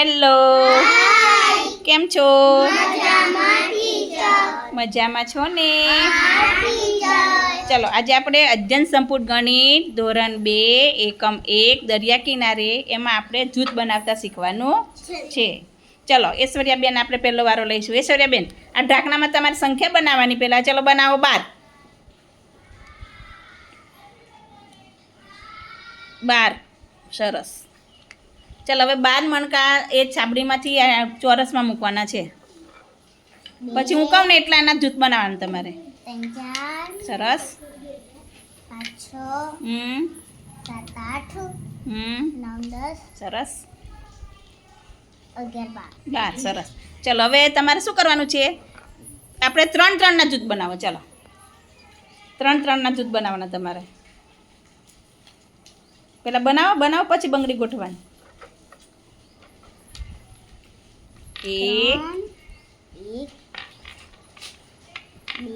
Hello. કેમ છો? મજામાં છો ને? ચલો, આજે આપણે અધ્યયન સંપૂટ ગણિત ધોરણ બે, એકમ એક, દરિયા કિનારે, એમાં આપણે જૂથ બનાવતા શીખવાનું છે. ચલો, ઐશ્વર્યાબેન આપણે પહેલો વારો લઈશું. ઐશ્વર્યાબેન, આ ઢાંકણામાં તમારે સંખ્યા બનાવવાની પહેલાં. ચલો, બનાવો બાર. બાર. સરસ. ચાલો હવે બાર મણકા એ છાબડીમાંથી ચોરસમાં મૂકવાના છે. પછી હું કહું ને એટલાના જૂથ બનાવવાનું તમારે. સરસ. હમ. હમ. સરસ. બાર સરસ. ચલો હવે તમારે શું કરવાનું છે? આપણે ત્રણ ત્રણના જૂથ બનાવો ચલો. ત્રણ ત્રણના જૂથ બનાવવાના તમારે. પહેલાં બનાવો બનાવો પછી બંગડી ગોઠવવાની. એક ત્રણ, એક બે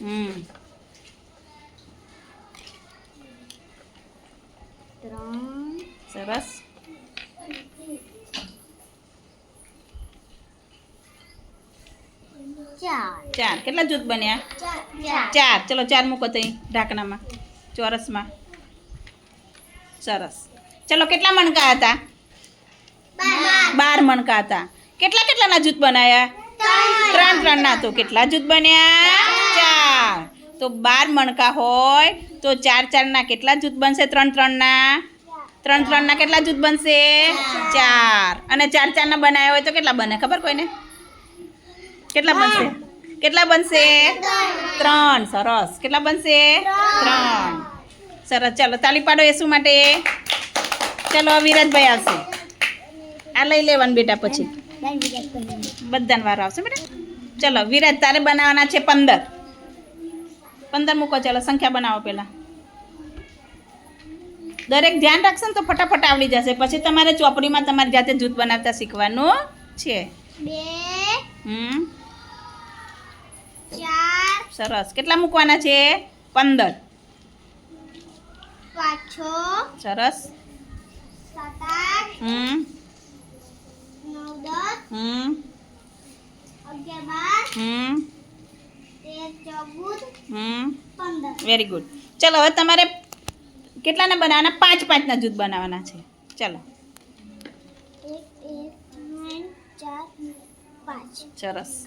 હમ ત્રણ સરસ ચાર ચાર કેટલા જૂથ બન્યા ચાર ચાર ચલો ચાર મૂકો તઈ ઢાંકણામાં ચોરસમાં સરસ ચલો કેટલા મણકા હતા બાર મણકા હતા કેટલા કેટલાના જૂથ બનાયા? ત્રણ. ત્રણના. તો કેટલા જૂથ બન્યા? ચાર. તો બાર મણકા હોય તો ચાર ચારના કેટલા જૂથ બનશે? ત્રણ ત્રણના. ત્રણ ત્રણના કેટલા જૂથ બનશે? ચાર. અને ચાર ચારના બનાવ્યા હોય તો કેટલા બને? ખબર કોઈને? કેટલા બનશે? કેટલા બનશે? ત્રણ. સરસ. કેટલા બનશે? ત્રણ. સરસ. ચાલો તાલી પાડો એ શું માટે. ચાલો વિરાજભાઈ આવશે. આ લઈ લેવાનું બેટા પછી. બધાને વારો આવશે બેટા. ચલો વિરાજ તારે બનાવવાના છે પંદર. પંદર મૂકો ચાલો સંખ્યા બનાવો પહેલાં દરેક ધ્યાન રાખશે ને તો ફટાફટ આવડી જશે. પછી તમારે ચોપડીમાં તમારી જાતે જૂથ બનાવતા શીખવાનું છે. હમ. સરસ. કેટલા મૂકવાના છે? પંદર. સરસ. હમ. હમ. હમ. હમ. વેરી ગુડ ચલો હવે તમારે કેટલાના બનાવવાના પાંચ પાંચના જૂથ બનાવવાના છે. ચલો. સરસ.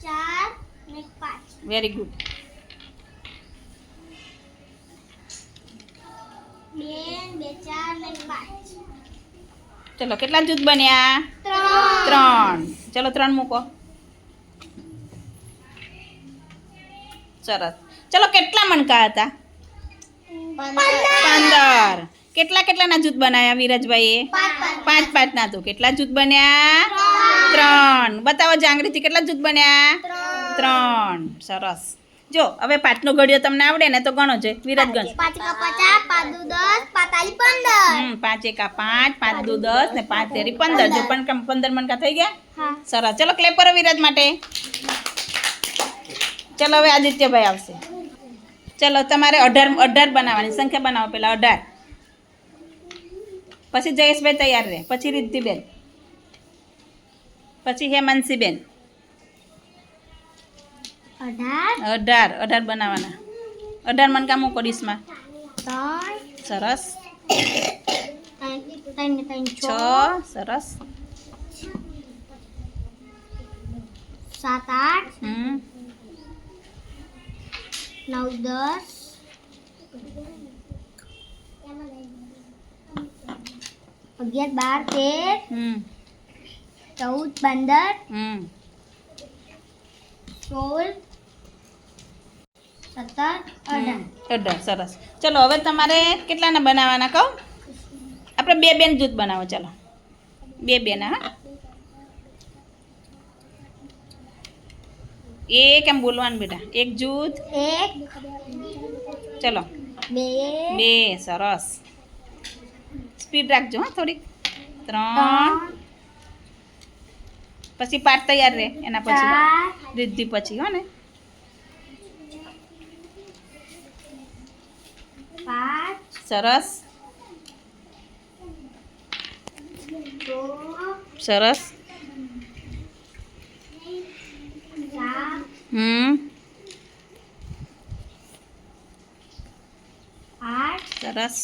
ચાર વેરી ગુડ બે બે ચાર ને પાંચ ચલો કેટલા જૂથ બન્યા? ત્રણ. ચલો ત્રણ મૂકો. સરસ. ચલો કેટલા મણકા હતા? પંદર. કેટલા કેટલાના જૂથ બનાવ્યા વિરાજભાઈએ? પાંચ પાંચના તો. કેટલા જૂથ બન્યા? ત્રણ. બતાવો જાંગરીથી કેટલા જૂથ બન્યા? ત્રણ. સરસ. જો હવે પાંચનો ઘડિયો તમને આવડે ને તો ગણો છે વિરાજ ગણ પાંચ કા પચાસ પાંચ દુ દસ પાતાલી પંદર. હમ પાંચ એકા પાંચ પાંચ દુ દસ ને પાંચ તેરી પંદર. જો પણ પંદર મણકા થઈ ગયા? સરસ. ચલો ક્લેપ કરો વિરાજ માટે. ચલો હવે આદિત્યભાઈ આવશે. ચલો તમારે અઢાર અઢાર બનાવવાની સંખ્યા બનાવો પેલા અઢાર. પછી જયેશભાઈ તૈયાર રહે. પછી રિદ્ધિબેન. પછી હેમાંશીબેન અઢાર અઢાર અઢાર બનાવવાના અઢાર મણકા મૂકો ડીશમાં ત્રણ સરસ ત્રણ ત્રણ ને ત્રણ છ છ સરસ સાત આઠ હમ નવ દસ અગિયાર બાર તેર હમ ચૌદ પંદર હમ સોળ સત્તર અઢાર સરસ. ચલો હવે તમારે કેટલાના બનાવવાના કહો? આપણે બે બેન જૂથ બનાવો ચલો. બે બેન હા. એક એમ બોલવાનું બેટા. એક જૂથ. એક. ચલો. બે. બે સરસ. સ્પીડ રાખજો હા થોડીક. ત્રણ. પછી પાઠ તૈયાર રહે એના પછી રિદ્ધિ પછી હો ને પાંચ સરસ છ સરસ સાત હમ આઠ સરસ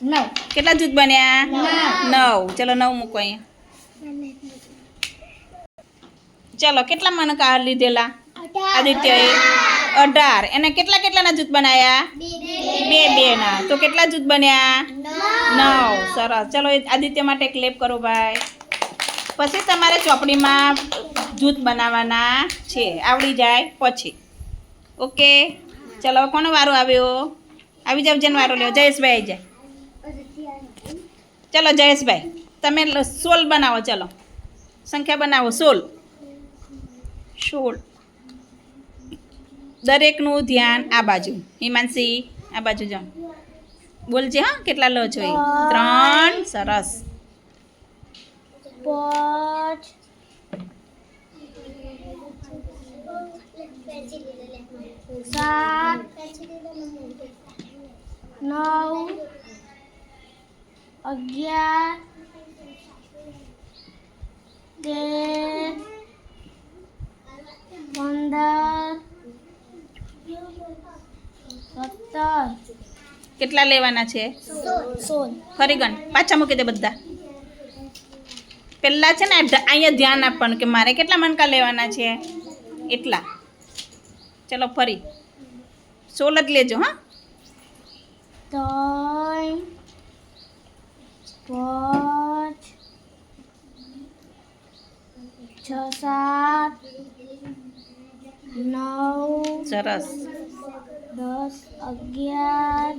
નવ કેટલા જૂથ બન્યા નવ ચલો નવ મૂકો અહીંયા ચલો કેટલા મણકા લીધેલા આદિત્યએ અઢાર એને કેટલા કેટલાના જૂથ બનાયા બે બે ના તો કેટલા જૂથ બન્યા? નવ. સરસ. ચલો આદિત્ય માટે ક્લેપ કરો ભાઈ. પછી તમારે ચોપડીમાં જૂથ બનાવવાના છે. આવડી જાય પછી. ઓકે? ચલો કોનો વારો આવ્યો? આવી જાવ જેનો વારો લ્યો. જયેશભાઈ આવી જાય. ચલો જયેશભાઈ તમે સોલ બનાવો. ચલો. સંખ્યા બનાવો. સોલ. સોળ દરેકનું ધ્યાન આ બાજુ. હિમાંશી. આ બાજુ જાઓ. બોલજે હા કેટલા લો છો એ ત્રણ સરસ. સાત. નવ. અગિયાર. તેર પંદર. કેટલા લેવાના છે? ફરી ગણ. પાછા મૂકી દે બધા. પહેલાં છે ને અહીંયા ધ્યાન આપવાનું કે મારે કેટલા મણકા લેવાના છે? એટલા. ચલો ફરી. સોલ જ લેજો હા? ત્રણ પાંચ છ સાત નવ સરસ. દસ અગિયાર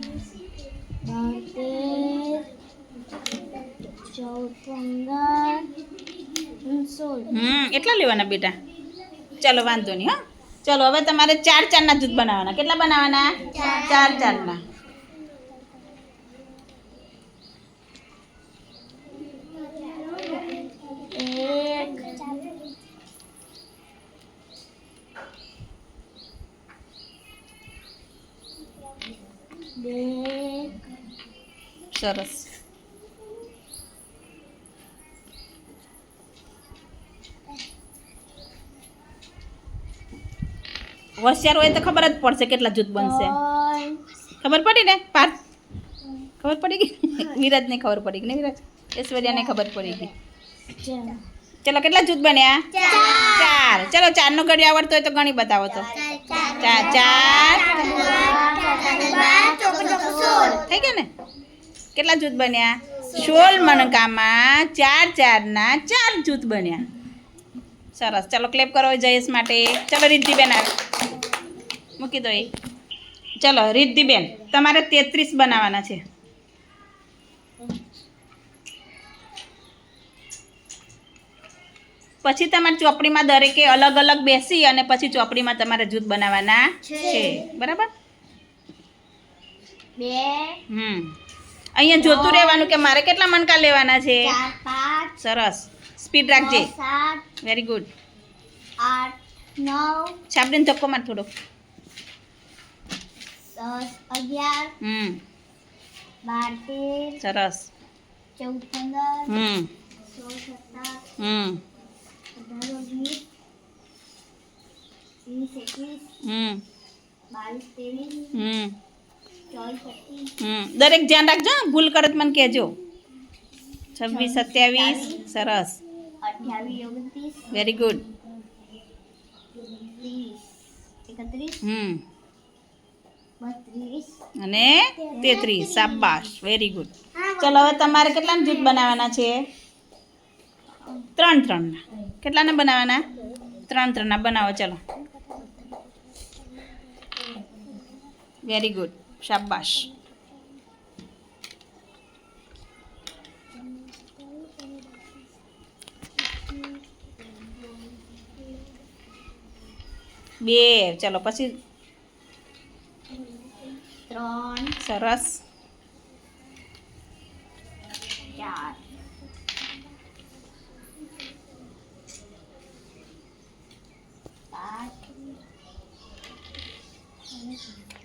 તેર ચૌદ પંદર સોળ. હમ એટલા લેવાના બેટા? ચાલો વાંધો નહીં હા. ચલો હવે તમારે ચાર ચારના જૂથ બનાવવાના. કેટલા બનાવવાના? ચાર ચારના એક બે સરસ હોશિયાર હોય તો ખબર જ પડશે કેટલા જૂથ બનશે. ખબર પડી ને? પાર્થ? ખબર પડી ગઈ? વિરાજને ખબર પડી ગઈ ને વિરાજ ઐશ્વર્યાને ખબર પડી ગઈ. ચલો, કેટલા જૂથ બન્યા? ચાર. ચલો, ચારનો ઘડી આવડતો હોય તો ગણી બતાવો તો. ચાર ચાર. થઈ ગયા ને? કેટલા જૂથ બન્યા? સોળ મણકામાં ચાર ચારના ચાર જૂથ બન્યા. સરસ. ચાલો ક્લેપ કરો જયેશ માટે. ચલો રિદ્ધિબેન આવે. મૂકી દો એ. ચલો રિદ્ધિબેન તમારે તેત્રીસ બનાવવાના છે. પછી તમારે ચોપડીમાં દરેકે અલગ અલગ બેસી અને પછી ચોપડીમાં તમારે જૂથ બનાવવાના છે. બરાબર? બે હમ. અહીંયા જોતું રહેવાનું કે મારે કેટલા મણકા લેવાના છે? સરસ. સ્પીડ રાખજે. વેરી ગુડ આઠ નવ છાપડીને ધક્કો માર થોડો. અગિયાર હમ. બાર તેર સરસ. ચૌદ પંદર હમ. સોળ સત્તર હમ. અઢાર ઓગણીસ વીસ એકવીસ હમ. બાવીસ ત્રેવીસ હમ. હમ. દરેક ધ્યાન રાખજો ભૂલ કરત મને કહેજો. છવ્વીસ સત્યાવીસ સરસ. Very good hmm. અને તેત્રીસ. સાબાશ વેરી ગુડ ચલો હવે તમારે કેટલાના જૂથ બનાવવાના છે? ત્રણ ત્રણના. કેટલાના બનાવવાના ત્રણ ત્રણના. બનાવો ચલો. વેરી ગુડ શાબાશ. બે ચાલો પછી ત્રણ સરસ.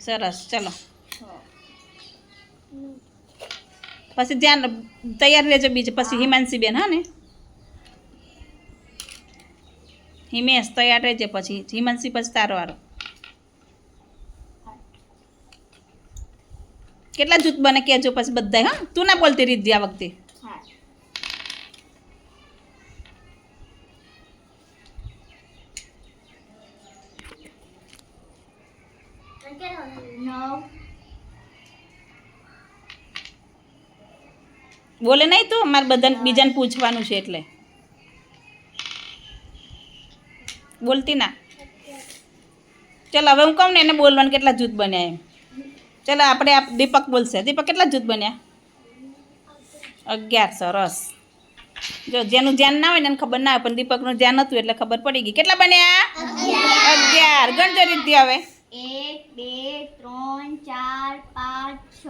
સરસ ચલો. પછી ધ્યાન તૈયાર રહેજો બીજું. પછી હિમાંશી બેન હા ને? હિમેશ તૈયાર રહેજે પછી. હિમાંશી પછી તારો વારો. કેટલા જૂથ બને કહેજો પછી બધા હા? તું ના બોલતી રીત આ વખતે. હા. બોલે નહીં તું? અમારે બધાને બીજાને પૂછવાનું છે એટલે. બોલતી ના. ચાલ હવે હું કહું ને એને બોલવાનું કેટલા જૂથ બન્યા એમ. ચાલો આપણે આપ દીપક બોલશે. દીપક કેટલા જૂથ બન્યા? અગિયાર સરસ. જો જેનું ધ્યાન ના હોય ને એને ખબર ના હોય પણ દીપકનું ધ્યાન હતું એટલે ખબર પડી ગઈ. કેટલા બન્યા? અગિયાર. ગણજો રીતિ હવે. બે, ત્રણ, ચાર, પાંચ, છ,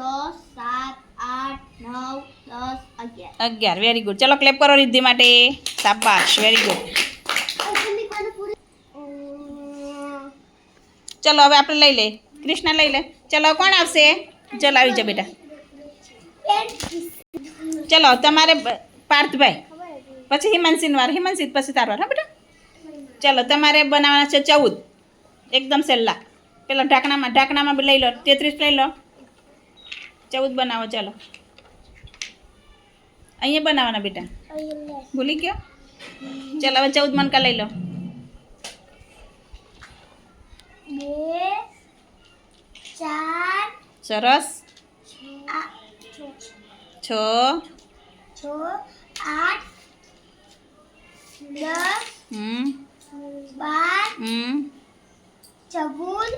સાત, આઠ, નવ, દસ, અગિયાર. અગિયાર. વેરી ગુડ ચલો ક્લેપ કરો રિદ્ધિ માટે. શાબાશ. વેરી ગુડ ચલો, હવે આપણે લઈ લે કૃષ્ણ લઈ લે. ચલો, કોણ આવશે? ચલો, આવી જા બેટા. ચલો, તમારે પાર્થભાઈ. પછી હિમાંશીન વાર. હિમાંશી, પછી તારો વાર. હા, બેટા? ચલો, તમારે બનાવવાના છે ચૌદ. એકદમ સહેલા પેલા ઢાંકણામાં ઢાંકણામાં બી લઈ લો તેત્રીસ લઈ લો. ચૌદ બનાવો ચાલો. અહીંયા બનાવવાના બેટા. ભૂલી ગયો? ચાલો હવે ચૌદ મણકા લઈ લો. ચાર સરસ. છ. છ આઠ દસ બાર ચૌદ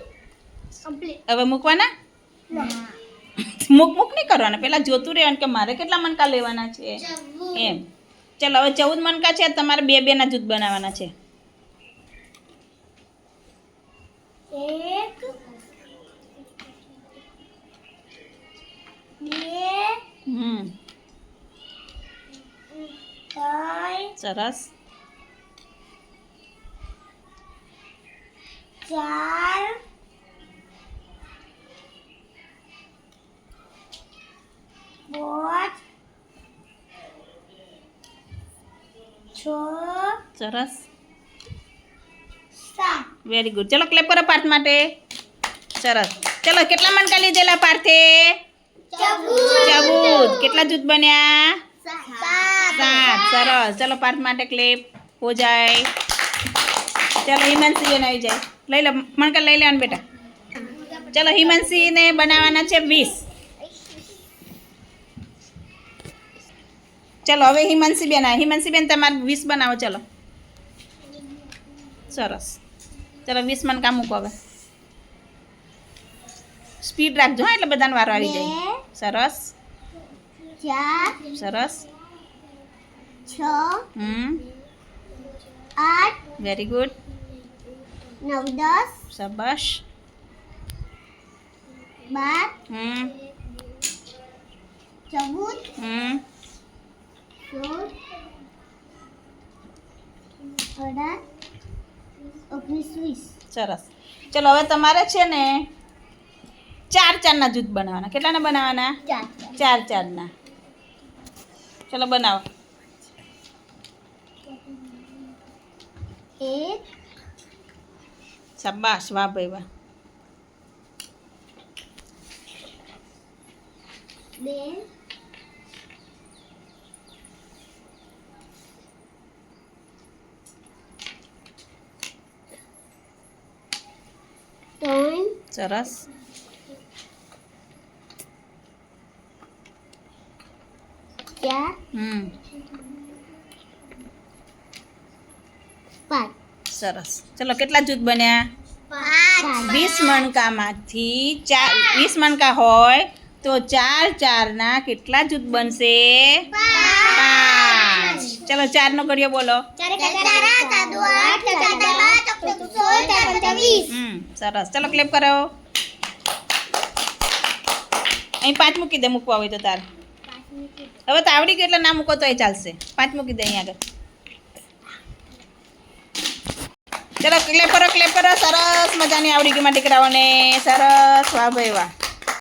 હવે મૂકવાના? મૂક મૂક નહીં કરવાના. પેલા જોતું રહેવાનું કે મારે કેટલા મણકા લેવાના છે? એમ. ચાલો હવે ચૌદ મણકા છે તમારે બે બેના જૂથ બનાવવાના છે. એક બે હમ. સરસ. સરસ. વેરી ગુડ ચલો ક્લેપ કરો પાર્થ માટે. સરસ. ચલો કેટલા મણકા લીધેલા પાર્થે? ચૌદ કેટલા જૂથ બન્યા? સાત. સરસ. ચલો પાર્થ માટે ક્લેપ હો જાય. ચલો હિમાંશી બેન આવી જાય. લઈ લો મણકા લઈ લેવાનું બેટા. ચલો હિમાંશીને બનાવવાના છે વીસ. ચલો હવે હિમાંશી બેન આવે બેન તમારે વીસ બનાવો. ચલો. સરસ ચલો વીસ મન કામ મૂકો હવે સ્પીડ રાખજો હા એટલે બધાને વારો આવી જાય સરસ સરસ છ આઠ વેરી ગુડ નવ દસ શાબાશ બાર હમ ચૌદ હમ સોળ અઢાર ઓગણીસ વીસ સરસ. ચલો હવે તમારે છે ને ચાર ચારના જૂથ બનાવવાના. કેટલાના બનાવવાના? ચાર. ચાર ચારના. ચલો બનાવો. એક. શાબાશ વાહ ભાઈ વાહ. બે ત્રણ સરસ હમ સરસ. ચલો કેટલા જૂથ બન્યા? વીસ મણકામાંથી ચાર વીસ મણકા હોય તો ચાર ચારના કેટલા જૂથ બનશે? પાંચ ચાર નો કર્યો બોલો સરસ. ચલો ક્લેપ કરો. અહીં પાંચ મૂકી દે મૂકવા હોય તો તાર. હવે તો આવડી ગયું એટલે ના મૂકો તો એ ચાલશે. પાંચ મૂકી દે અહીંયા આગળ. ચલો ક્લેપ કરો ક્લેપ કરો. સરસ મજાની આવડી ગઈ માં દીકરાઓને. સરસ. વાહ ભાઈ વાહ.